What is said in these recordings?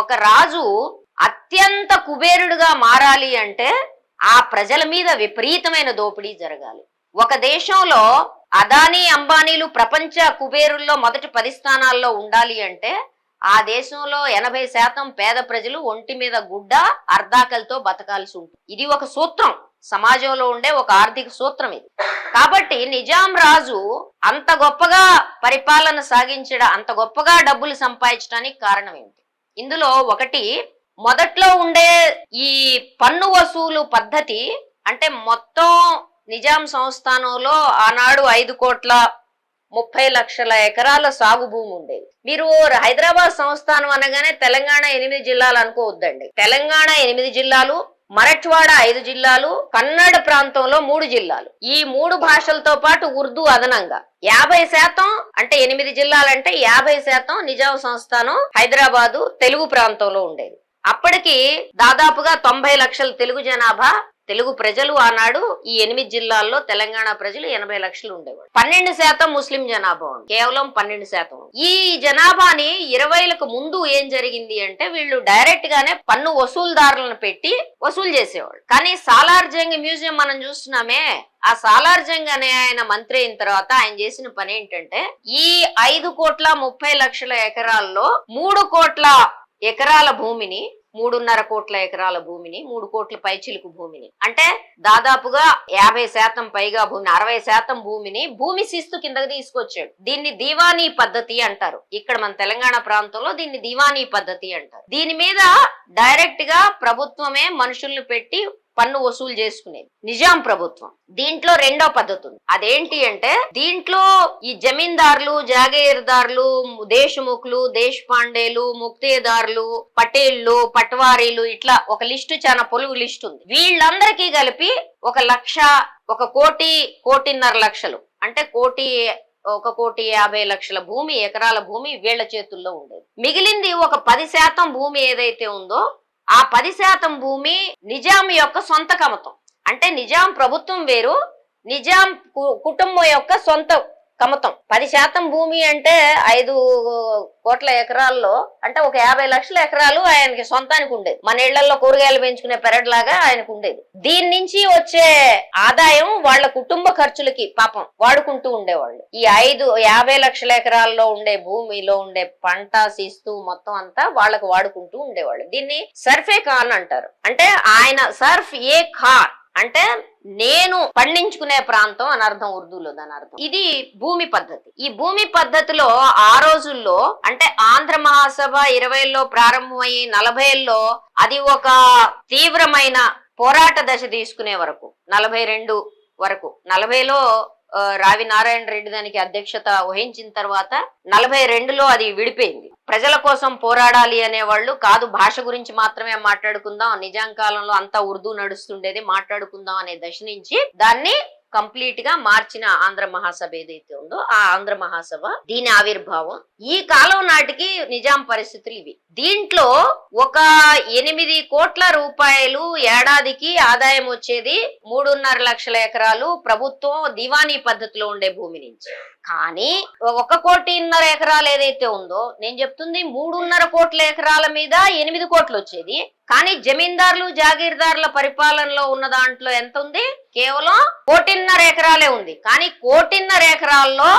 ఒక రాజు అత్యంత కుబేరుడుగా మారాలి అంటే ఆ ప్రజల మీద విపరీతమైన దోపిడీ జరగాలి. ఒక దేశంలో అదానీ అంబానీలు ప్రపంచ కుబేరుల్లో మొదటి పది స్థానాల్లో ఉండాలి అంటే ఆ దేశంలో ఎనభై శాతం పేద ప్రజలు ఒంటి మీద గుడ్డ అర్ధాకలతో బతకాల్సి ఉంటుంది. ఇది ఒక సూత్రం. సమాజంలో ఉండే ఒక ఆర్థిక సూత్రం ఇది. కాబట్టి నిజాం రాజు అంత గొప్పగా పరిపాలన సాగించడం అంత గొప్పగా డబ్బులు సంపాదించడానికి కారణం ఏమిటి? ఇందులో ఒకటి మొదట్లో ఉండే ఈ పన్ను వసూలు పద్ధతి అంటే మొత్తం నిజాం సంస్థానంలో ఆనాడు ఐదు కోట్ల ముప్పై లక్షల ఎకరాల సాగు భూమి ఉండేది. మీరు హైదరాబాద్ సంస్థానం అనగానే తెలంగాణ ఎనిమిది జిల్లాలు అనుకోవద్దండి. తెలంగాణ ఎనిమిది జిల్లాలు మరట్వాడ ఐదు జిల్లాలు కన్నడ ప్రాంతంలో మూడు జిల్లాలు. ఈ మూడు భాషలతో పాటు ఉర్దూ అదనంగా. యాభై శాతం అంటే ఎనిమిది జిల్లాలంటే యాభై శాతం నిజాం సంస్థానం హైదరాబాదు తెలుగు ప్రాంతంలో ఉండేది. అప్పటికి దాదాపుగా తొంభై లక్షల తెలుగు జనాభా తెలుగు ప్రజలు ఆనాడు ఈ ఎనిమిది జిల్లాల్లో తెలంగాణ ప్రజలు ఎనభై లక్షలు ఉండేవాడు పన్నెండు శాతం ముస్లిం జనాభా ఉంది కేవలం పన్నెండు శాతం ఈ జనాభాని ఇరవైలకు ముందు ఏం జరిగింది అంటే వీళ్ళు డైరెక్ట్ గానే పన్ను వసూలుదారులను పెట్టి వసూలు చేసేవాళ్ళు. కానీ సాలార్ జంగ్ మ్యూజియం మనం చూస్తున్నామే. ఆ సాలార్ జంగ్ అనే ఆయన మంత్రి అయిన తర్వాత ఆయన చేసిన పని ఏంటంటే ఈ ఐదు కోట్ల ముప్పై లక్షల ఎకరాల్లో మూడు కోట్ల ఎకరాల భూమిని మూడున్నర కోట్ల ఎకరాల భూమిని మూడు కోట్ల పైచిలుకు భూమిని. అంటే దాదాపుగా యాభై శాతం పైగా భూమిని అరవై శాతం భూమిని భూమి శిస్తు కిందకి తీసుకొచ్చాడు. దీన్ని దీవానీ పద్ధతి అంటారు. ఇక్కడ మన తెలంగాణ ప్రాంతంలో దీన్ని దీవానీ పద్ధతి అంటారు. దీని మీద డైరెక్ట్గా ప్రభుత్వమే మనుషుల్ని పెట్టి పన్ను వసూలు చేసుకునేది. నిజాం ప్రభుత్వం. దీంట్లో రెండో పద్ధతి ఉంది. అదేంటి అంటే దీంట్లో ఈ జమీందారులు జాగీర్దారులు దేశముఖులు దేశపాండేలు ముక్తేదారులు పటేళ్ళు పట్వారీలు ఇట్లా ఒక లిస్టు చాలా పొలుగు లిస్ట్ ఉంది. వీళ్ళందరికీ కలిపి ఒక లక్ష ఒక కోటి కోటిన్నర లక్షలు. అంటే కోటి ఒక కోటి యాభై లక్షల భూమి ఎకరాల భూమి వీళ్ళ చేతుల్లో ఉండేది. మిగిలింది ఒక పది శాతం భూమి ఏదైతే ఉందో ఆ పది శాతం భూమి నిజాం యొక్క సొంత కమతం. అంటే నిజాం ప్రభుత్వం వేరు నిజాం కు- కుటుంబం యొక్క సొంత కమతం. పది శాతం భూమి అంటే ఐదు కోట్ల ఎకరాల్లో అంటే ఒక యాభై లక్షల ఎకరాలు ఆయనకి సొంతానికి ఉండేది. మన ఇళ్ళలో కూరగాయలు పెంచుకునే పెరట్లాగా ఆయనకు ఉండేది. దీని నుంచి వచ్చే ఆదాయం వాళ్ళ కుటుంబ ఖర్చులకి పాపం వాడుకుంటూ ఉండేవాళ్ళు. ఈ ఐదు యాభై లక్షల ఎకరాల్లో ఉండే భూమిలో ఉండే పంట శిస్తు మొత్తం అంతా వాళ్ళకు వాడుకుంటూ ఉండేవాళ్ళు. దీన్ని సర్ఫే కాన్ అంటారు. అంటే ఆయన సర్ఫ్ ఏ కాన్ అంటే నేను పండించుకునే ప్రాంతం అని అర్థం ఉర్దూలో దాని అర్థం. ఇది భూమి పద్ధతి. ఈ భూమి పద్ధతిలో ఆ రోజుల్లో అంటే ఆంధ్ర మహాసభ ఇరవైలో ప్రారంభమయ్యి నలభైలో అది ఒక తీవ్రమైన పోరాట దశ తీసుకునే వరకు నలభై రెండు వరకు. నలభైలో రావి నారాయణ రెడ్డి దానికి అధ్యక్షత వహించిన తర్వాత నలభై రెండులో అది విడిపోయింది. ప్రజల కోసం పోరాడాలి అనేవాళ్ళు కాదు భాష గురించి మాత్రమే మాట్లాడుకుందాం నిజాం కాలంలో అంతా ఉర్దూ నడుస్తుండేది మాట్లాడుకుందాం అనే దశ నుంచి దాన్ని కంప్లీట్గా మార్చిన ఆంధ్ర మహాసభ ఏదైతే ఉందో ఆ ఆంధ్ర మహాసభ దీని ఆవిర్భావం. ఈ కాలం నాటికి నిజాం పరిస్థితులు ఇవి. దీంట్లో ఒక ఎనిమిది కోట్ల రూపాయలు ఏడాదికి ఆదాయం వచ్చేది మూడున్నర లక్షల ఎకరాలు ప్రభుత్వం దివానీ పద్ధతిలో ఉండే భూమి నుంచి. కానీ ఒక కోటిన్నర ఎకరాలు ఏదైతే ఉందో నేను చెప్తుంది మూడున్నర కోట్ల ఎకరాల మీద ఎనిమిది కోట్లు వచ్చేది. కానీ జమీందారులు జాగీర్దారుల పరిపాలనలో ఉన్న దాంట్లో ఎంత ఉంది కేవలం కోటిన్నర ఎకరాలే ఉంది. కానీ కోటిన్నర ఎకరాల్లో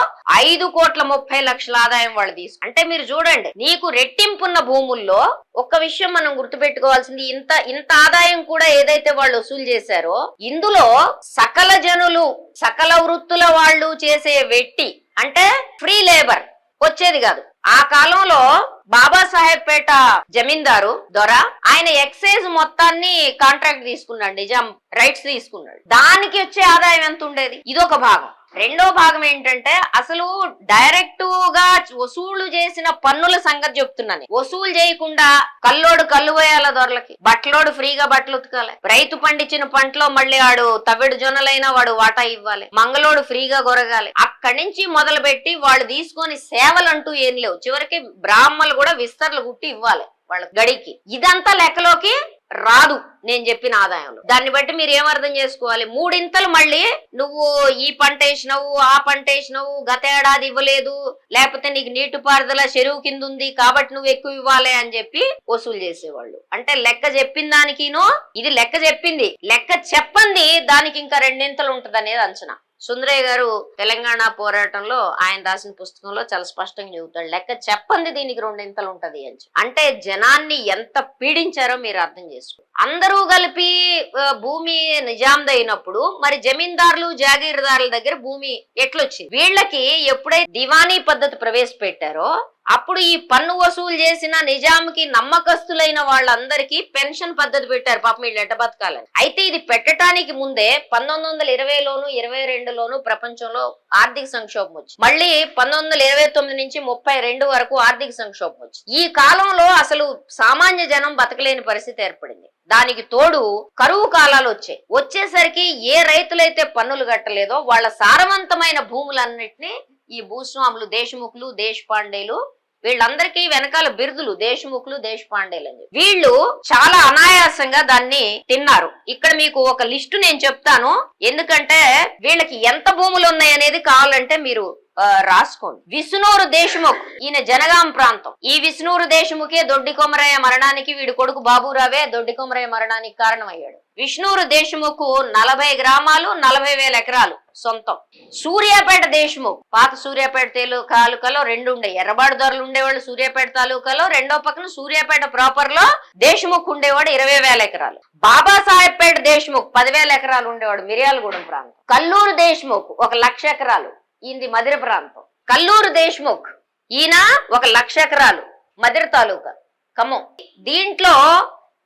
ఐదు కోట్ల ముప్పై లక్షల ఆదాయం వాళ్ళు తీసు అంటే మీరు చూడండి నీకు రెట్టింపున్న భూముల్లో ఒక్క విషయం మనం గుర్తుపెట్టుకోవాల్సింది ఇంత ఇంత ఆదాయం కూడా ఏదైతే వాళ్ళు వసూలు చేశారో ఇందులో సకల జనులు సకల వృత్తుల వాళ్ళు చేసే వెట్టి అంటే ఫ్రీ లేబర్ వచ్చేది కాదు. ఆ కాలంలో బాబాసాహెబ్ పేట జమీందారు దొర ఆయన ఎక్సైజ్ మొత్తాన్ని కాంట్రాక్ట్ తీసుకున్నాడు నిజాం రైట్స్ తీసుకున్నాడు. దానికి వచ్చే ఆదాయం ఎంత ఉండేది? ఇదొక భాగం. రెండో భాగం ఏంటంటే అసలు డైరెక్ట్గా వసూలు చేసిన పన్నుల సంగతి చెప్తున్నాను. వసూలు చేయకుండా కల్లోడు కల్లు పోయాల దొరలకి. బట్టలోడు ఫ్రీగా బట్టలు ఉతకాలి. రైతు పండించిన పంటలో మళ్ళీ వాడు తవిడు జొన్నలైనా వాడు వాటా ఇవ్వాలి. మంగళోడు ఫ్రీగా గొరగాలి. అక్కడి నుంచి మొదలు పెట్టి వాళ్ళు తీసుకొని సేవలు అంటూ ఏం లేవు. చివరికి బ్రాహ్మలు కూడా విస్తరలు కుట్టి ఇవ్వాలి వాళ్ళ గడికి. ఇదంతా లెక్కలోకి రాదు నేను చెప్పిన ఆదాయంలో. దాన్ని బట్టి మీరు ఏం అర్థం చేసుకోవాలి? మూడింతలు మళ్ళీ నువ్వు ఈ పంట వేసినావు ఆ పంట వేసినావు గత ఏడాది ఇవ్వలేదు లేకపోతే నీకు నీటిపారుదల చెరువు కింద ఉంది కాబట్టి నువ్వు ఎక్కువ ఇవ్వాలి అని చెప్పి వసూలు చేసేవాళ్ళు. అంటే లెక్క చెప్పిన దానికినో ఇది లెక్క చెప్పింది. లెక్క చెప్పంది దానికి ఇంకా రెండింతలు ఉంటది అనేది అంచనా. సుందరయ్య గారు తెలంగాణ పోరాటంలో ఆయన రాసిన పుస్తకంలో చాలా స్పష్టంగా చెబుతాడు. లెక్క చెప్పండి దీనికి రెండింతలు ఉంటది అని అంటే జనాన్ని ఎంత పీడించారో మీరు అర్థం చేసుకో. అందరూ కలిపి భూమి నిజాందైనప్పుడు మరి జమీందారులు జాగీర్దారుల దగ్గర భూమి ఎట్లొచ్చింది? వీళ్ళకి ఎప్పుడైతే దివానీ పద్ధతి ప్రవేశపెట్టారో అప్పుడు ఈ పన్ను వసూలు చేసిన నిజాంకి నమ్మకస్తులైన వాళ్ళందరికీ పెన్షన్ పద్ధతి పెట్టారు పాపం వీళ్ళు బతకాలని. అయితే ఇది పెట్టడానికి ముందే పంతొమ్మిది వందల ఇరవైలోను ఇరవై రెండులోను ప్రపంచంలో ఆర్థిక సంక్షోభం వచ్చి మళ్ళీ పంతొమ్మిది వందల ఇరవై తొమ్మిది నుంచి ముప్పై రెండు వరకు ఆర్థిక సంక్షోభం వచ్చి ఈ కాలంలో అసలు సామాన్య జనం బతకలేని పరిస్థితి ఏర్పడింది. దానికి తోడు కరువు కాలాలు వచ్చాయి. వచ్చేసరికి ఏ రైతులైతే పన్నులు కట్టలేదో వాళ్ళ సారవంతమైన భూములన్నింటినీ ఈ భూస్వాములు దేశముఖులు దేశపాండేలు వీళ్ళందరికీ వెనకాల బిరుదులు దేశముఖులు దేశపాండేలు అని వీళ్ళు చాలా అనాయాసంగా దాన్ని తిన్నారు. ఇక్కడ మీకు ఒక లిస్టు నేను చెప్తాను. ఎందుకంటే వీళ్ళకి ఎంత భూములు ఉన్నాయి అనేది కావాలంటే మీరు రాసుకోండి. విష్ణూరు దేశముఖ్ ఈయన జనగాం ప్రాంతం. ఈ విష్ణూరు దేశముఖే దొడ్డి కొమరయ్య మరణానికి వీడి కొడుకు బాబురావే దొడ్డి కొమరయ్య మరణానికి కారణమయ్యాడు. విష్ణూరు దేశముకు నలభై గ్రామాలు నలభై వేల ఎకరాలు సొంతం. సూర్యాపేట దేశము పాత సూర్యాపేట తాలూకాలో రెండు ఉండే ఎర్రబాడు ధరలు ఉండేవాళ్ళు సూర్యాపేట తాలూకాలో రెండో పక్కన సూర్యాపేట ప్రాపర్లో దేశముఖ్ ఉండేవాడు ఇరవై వేల ఎకరాలు. బాబాసాహెబ్పేట దేశముఖ్ పదివేల ఎకరాలు ఉండేవాడు మిర్యాలగూడెం ప్రాంతం. కల్లూరు దేశముఖ్ ఒక లక్ష ఎకరాలు ఈయనది మదిర ప్రాంతం. కల్లూరు దేశముఖ్ ఈయన ఒక లక్ష ఎకరాలు మదిర తాలూకా. ఖమ్మం. దీంట్లో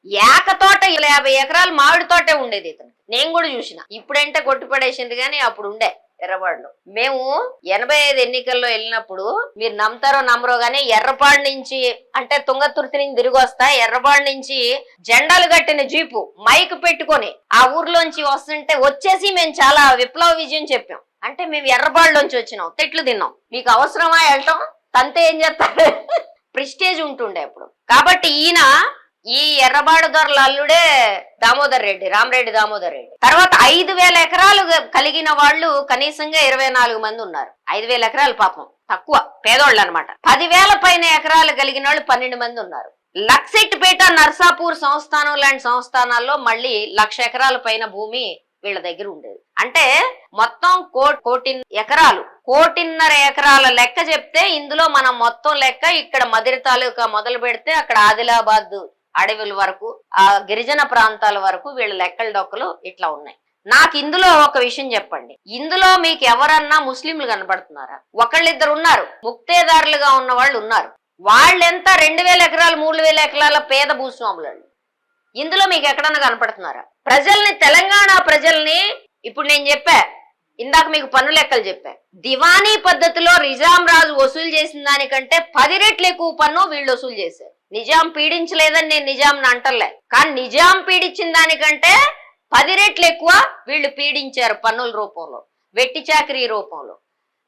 ఏక తోట యాభై ఎకరాలు మామిడి తోటే ఉండేది ఇతను. నేను కూడా చూసిన. ఇప్పుడంటే కొట్టి పడేసింది కానీ అప్పుడు ఉండే ఎర్రపాడులో. మేము ఎనభై ఐదు ఎన్నికల్లో వెళ్ళినప్పుడు మీరు నమ్ముతారో నమ్మరో గానీ ఎర్రపాడు నుంచి అంటే తుంగతుర్తి నుంచి తిరిగి వస్తా ఎర్రపాడు నుంచి జెండాలు కట్టిన జీపు మైక్ పెట్టుకొని ఆ ఊర్లోంచి వస్తుంటే వచ్చేసి మేము చాలా విప్లవ విజయం చెప్పాం. అంటే మేము ఎర్రపాడులోంచి వచ్చినాం తిట్లు తిన్నాం. మీకు అవసరమా వెళ్ళటం? తంతే ఏం చేస్తారు? ప్రిస్టేజ్ ఉంటుండే అప్పుడు. కాబట్టి ఈయన ఈ ఎర్రబాడు దొరల అల్లుడే దామోదర్ రెడ్డి రామరెడ్డి దామోదర్ రెడ్డి. తర్వాత ఐదు వేల ఎకరాలు కలిగిన వాళ్ళు కనీసంగా ఇరవై నాలుగు మంది ఉన్నారు. ఐదు వేల ఎకరాలు పాపం తక్కువ పేదోళ్ళు అనమాట పదివేల పైన ఎకరాలు కలిగిన వాళ్ళు పన్నెండు మంది ఉన్నారు. లక్సెట్పేట నర్సాపూర్ సంస్థానం లాంటి సంస్థానాల్లో మళ్ళీ లక్ష ఎకరాల పైన భూమి వీళ్ళ దగ్గర ఉండేది. అంటే మొత్తం కో- కోటి ఎకరాలు. కోటిన్నర ఎకరాల లెక్క చెప్తే ఇందులో మనం మొత్తం లెక్క ఇక్కడ మదిరి తాలూకా మొదలు పెడితే అక్కడ ఆదిలాబాద్ అడవుల వరకు ఆ గిరిజన ప్రాంతాల వరకు వీళ్ళ లెక్కల డొక్కలు ఇట్లా ఉన్నాయి. నాకు ఇందులో ఒక విషయం చెప్పండి. ఇందులో మీకు ఎవరన్నా ముస్లింలు కనబడుతున్నారా ఒకళ్ళిద్దరు ఉన్నారు. ముక్తేదారులుగా ఉన్న వాళ్ళు ఉన్నారు. వాళ్ళెంత రెండు వేల ఎకరాలు మూడు వేల ఎకరాల పేద భూస్వాములు ఇందులో మీకు ఎక్కడన్నా కనపడుతున్నారా? ప్రజల్ని తెలంగాణ ప్రజల్ని ఇప్పుడు నేను చెప్పా ఇందాక మీకు పన్ను లెక్కలు చెప్పా. దివానీ పద్ధతిలో నిజాం రాజు వసూలు చేసిన దానికంటే పది రెట్లు ఎక్కువ పన్ను వీళ్ళు వసూలు చేశారు. నిజాం పీడించలేదని నేను నిజాంని అంటలే. కానీ నిజాం పీడించిన దానికంటే పది రెట్లు ఎక్కువ వీళ్ళు పీడించారు పన్నుల రూపంలో వెట్టి చాకరీ రూపంలో.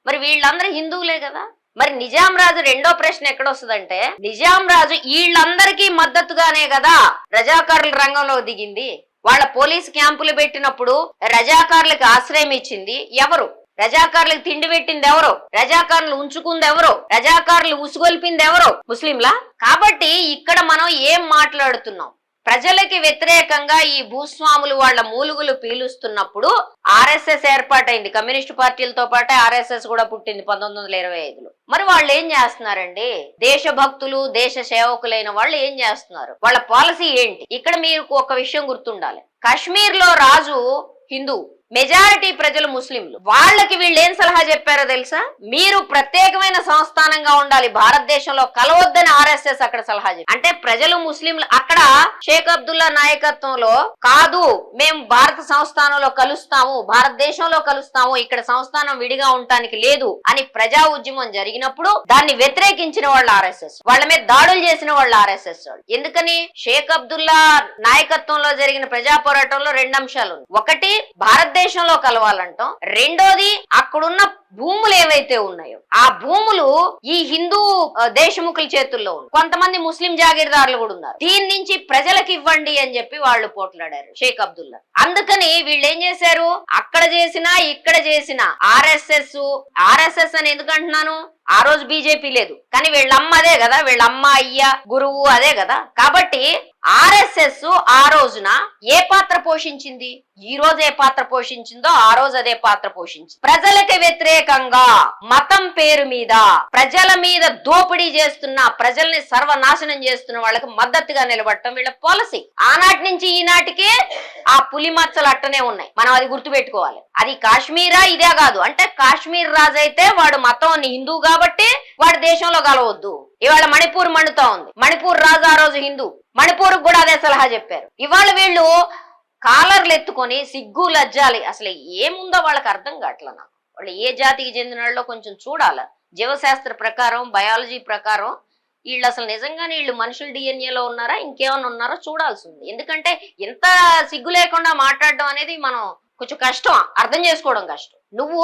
మరి వీళ్ళందరూ హిందువులే కదా? మరి నిజాం రాజు రెండో ప్రశ్న ఎక్కడొస్తుందంటే నిజాం రాజు వీళ్ళందరికీ మద్దతుగానే కదా రజాకారుల రంగంలో దిగింది? వాళ్ళ పోలీస్ క్యాంపులు పెట్టినప్పుడు రజాకారులకు ఆశ్రయం ఇచ్చింది ఎవరు? రజాకారులకు తిండి పెట్టింది ఎవరో రజాకారులు ఉంచుకుంది ఎవరో రజాకారులు ఉసుగొల్పింది ఎవరో ముస్లింలా? కాబట్టి ఇక్కడ మనం ఏం మాట్లాడుతున్నాం? ప్రజలకి వ్యతిరేకంగా ఈ భూస్వాములు వాళ్ళ మూలుగులు పీలుస్తున్నప్పుడు ఆర్ఎస్ఎస్ ఏర్పాటైంది. కమ్యూనిస్ట్ పార్టీలతో పాటే ఆర్ఎస్ఎస్ కూడా పుట్టింది పంతొమ్మిది వందల ఇరవై ఐదులో. మరి వాళ్ళు ఏం చేస్తున్నారండి? దేశభక్తులు దేశ సేవకులైన వాళ్ళు ఏం చేస్తున్నారు? వాళ్ళ పాలసీ ఏంటి? ఇక్కడ మీకు ఒక విషయం గుర్తుండాలి. కాశ్మీర్లో రాజు హిందూ. మెజారిటీ ప్రజలు ముస్లింలు. వాళ్ళకి వీళ్ళు ఏం సలహా చెప్పారో తెలుసా? మీరు ప్రత్యేకమైన సంస్థానంగా ఉండాలి. భారతదేశంలో కలవద్దని ఆర్ఎస్ఎస్ అక్కడ సలహా చెప్పారు. అంటే ప్రజలు ముస్లింలు అక్కడ షేక్ అబ్దుల్లా నాయకత్వంలో కాదు మేము భారత సంస్థానంలో కలుస్తాము భారతదేశంలో కలుస్తాము ఇక్కడ సంస్థానం విడిగా ఉండటానికి లేదు అని ప్రజా ఉద్యమం జరిగినప్పుడు దాన్ని వ్యతిరేకించిన వాళ్ళు ఆర్ఎస్ఎస్. వాళ్ళ మీద దాడులు చేసిన వాళ్ళు ఆర్ఎస్ఎస్ వాళ్ళు. ఎందుకని? షేక్ అబ్దుల్లా నాయకత్వంలో జరిగిన ప్రజా పోరాటంలో రెండు అంశాలు ఒకటి భారత భారతదేశంలో కలవాలంటాం. రెండోది అక్కడున్న భూములు ఏవైతే ఉన్నాయో ఆ భూములు ఈ హిందూ దేశముఖుల చేతుల్లో ఉన్నాయి. కొంతమంది ముస్లిం జాగీర్దారులు కూడా ఉన్నారు. దీని నుంచి ప్రజలకు ఇవ్వండి అని చెప్పి వాళ్ళు పోట్లాడారు షేక్ అబ్దుల్లా. అందుకని వీళ్ళు ఏం చేశారు? అక్కడ చేసినా ఇక్కడ చేసినా. ఆర్ఎస్ఎస్ ఆర్ఎస్ఎస్ అని ఎందుకంటున్నాను ఆ రోజు బీజేపీ లేదు. కానీ వీళ్ళమ్మ అదే కదా వీళ్ళమ్మ అయ్య గురువు అదే కదా. కాబట్టి ఆర్ఎస్ఎస్ ఆ రోజున ఏ పాత్ర పోషించింది? ఈ రోజు ఏ పాత్ర పోషించిందో ఆ రోజు అదే పాత్ర పోషించింది. ప్రజలకి వ్యతిరేకంగా మతం పేరు మీద ప్రజల మీద దోపిడీ చేస్తున్న ప్రజల్ని సర్వనాశనం చేస్తున్న వాళ్ళకి మద్దతుగా నిలబడటం వీళ్ళ పాలసీ. ఆనాటి నుంచి ఈనాటికి ఆ పులి మచ్చలు అట్టనే ఉన్నాయి. మనం అది గుర్తుపెట్టుకోవాలి. అది కాశ్మీరా ఇదే కాదు. అంటే కాశ్మీర్ రాజు అయితే వాడు మతం హిందూ కాబట్టి వాడు దేశంలో కలవద్దు. ఇవాళ మణిపూర్ మండుతా ఉంది. మణిపూర్ రాజు ఆ రోజు హిందూ. మణిపూర్ కూడా అదే సలహా చెప్పారు. ఇవాళ వీళ్ళు కాలర్లు ఎత్తుకొని సిగ్గు లజ్జాలి. అసలు ఏముందో వాళ్ళకి అర్థం కావట్ల నాకు. వాళ్ళు ఏ జాతికి చెందిన వాళ్ళో కొంచెం చూడాలి. జీవశాస్త్ర ప్రకారం బయాలజీ ప్రకారం వీళ్ళు అసలు నిజంగానే వీళ్ళు మనుషుల డిఎన్ఏలో ఉన్నారా? ఇంకేమైనా ఉన్నారో? చూడాల్సి ఉంది ఎందుకంటే ఇంత సిగ్గు లేకుండా మాట్లాడడం అనేది మనం కొంచెం కష్టం. అర్థం చేసుకోవడం కష్టం. నువ్వు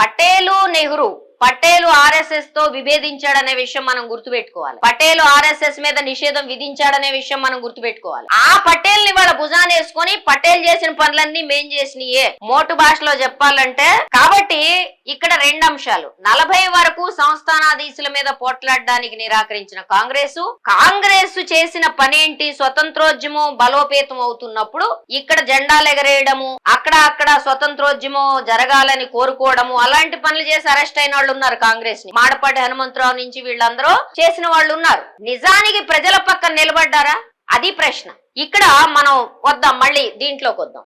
పటేలు నెహ్రూ పటేలు ఆర్ఎస్ఎస్తో విభేదించాడనే విషయం మనం గుర్తుపెట్టుకోవాలి. పటేలు ఆర్ఎస్ఎస్ మీద నిషేధం విధించాడనే విషయం మనం గుర్తుపెట్టుకోవాలి. ఆ పటేల్ని వాళ్ళ భుజాన్ని వేసుకొని పటేల్ చేసిన పనులన్నీ మేం చేసినయే. మోటు భాషలో చెప్పాలంటే కాబట్టి ఇక్కడ రెండు అంశాలు. నలభై వరకు సంస్థానాధీశుల మీద పోట్లాడడానికి నిరాకరించిన కాంగ్రెసు. కాంగ్రెస్ చేసిన పనేంటి? స్వతంత్రోద్యమం బలోపేతం అవుతున్నప్పుడు ఇక్కడ జెండాలు ఎగరేయడము అక్కడ అక్కడ స్వతంత్రోద్యమం జరగాలని కోరుకోవడము అలాంటి పనులు చేసి అరెస్ట్ అయిన వాళ్ళు ఉన్నారు కాంగ్రెస్ని మాడపాటి హనుమంతరావు నుంచి వీళ్ళందరూ చేసిన వాళ్ళు ఉన్నారు. నిజానికి ప్రజల పక్కన నిలబడ్డారా? అది ప్రశ్న. ఇక్కడ మనం వద్దాం మళ్ళీ దీంట్లోకి వద్దాం.